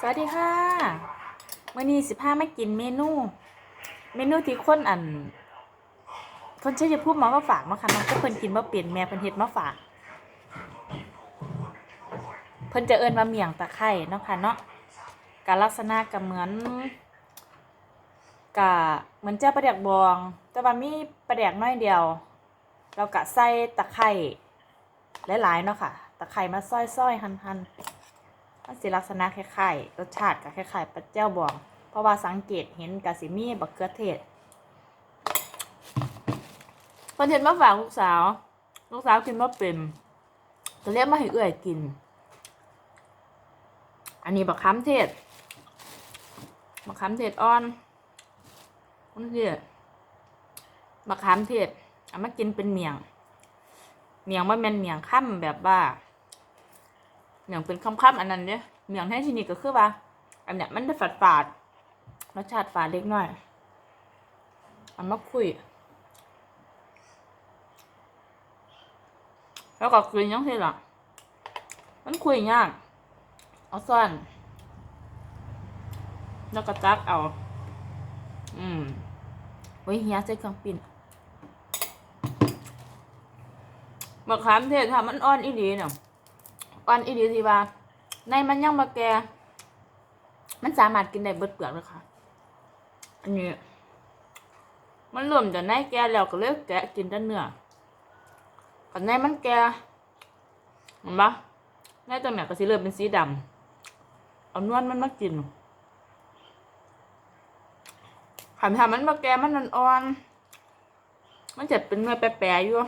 สวัสดีค่ะมื่อนี้สิพามากินเมนู เมนูที่คนอัน คนเชื่อจะพูดมาว่าฝากเนาะค่ะน้องก็เพิ่นกินมาเปลี่ยนแม่เพิ่นเฮ็ดมาฝาก เพิ่นจะเอิ้นว่าเมี่ยงตะไคร่เนาะค่ะเนาะกาลักษณะก็เหมือนกะเหมือนเจ้าปลาแดกบอง แต่ว่ามีปลาแดกน้อยเดียว เรากะใส่ตะไคร่หลายๆเนาะค่ะ ตะไคร่มาซอยๆหั่นๆ มันสิลักษณะคล้ายๆรสชาติก็คล้ายๆปลาเจ้าบอง เพราะว่าสังเกตเห็นกะสิมีบักเขือเทศเพิ่นเห็นมาฝากลูกสาว ลูกสาวกินมาเป็นก็เรียกมาให้เอื้อยกิน อันนี้บักขามเทศบักขามเทศอ่อนมันเทศบักขามเทศเอามากินเป็นเมียง เมียงว่าแม่นเมียงค่ำแบบว่า เมียงเป็นค่ำๆอันนั้นเนี่ยเมียงให้ที่นี่ก็คือว่า อันเนี้ยมันจะฝาดฝาดๆรสชาติฝาดเล็กน้อยเอามาคุย แล้วก็คุยยังไงล่ะ มันคุยยาก เอาซ่อน แล้วก็ตักเอา อืมไว้เฮียใส่เครื่องปิ้นมะขามเทศค่ะมันอ่อนอีหลีเนาะ อ่อนอีหลีที่ว่าในมันยังมาแก มันสามารถกินได้เบิดเปลือกเลยค่ะ อันนี้ มันเริ่มจากในแกแล้วก็เลยแกะกินแต่เนื้ออันในมันแกเห็นปะในตรงเนี้ยก็สิเริ่มเป็นสีดำเอานวลมันมากินขันทำมันมาแกมันอ่อนๆมันจะเป็นเนื้อแปรๆอยู่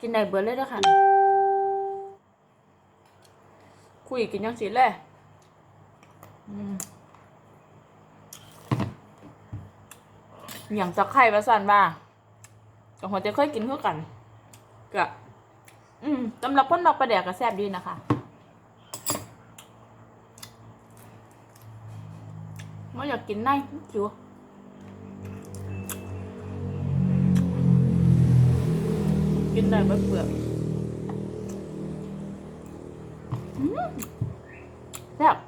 กินได้เบิดเลยเด้อค่ะ คุยกินยังสิเลยอย่างตะไคร่ประสันบ้ากับหัวจะเคยกินเพื่อกันกะอืมสำหรับคนมักปลาแดกก็แซ่บดีนะคะไม่อยากกินในคิวกินได้ไม่เปลือก 嗯，那。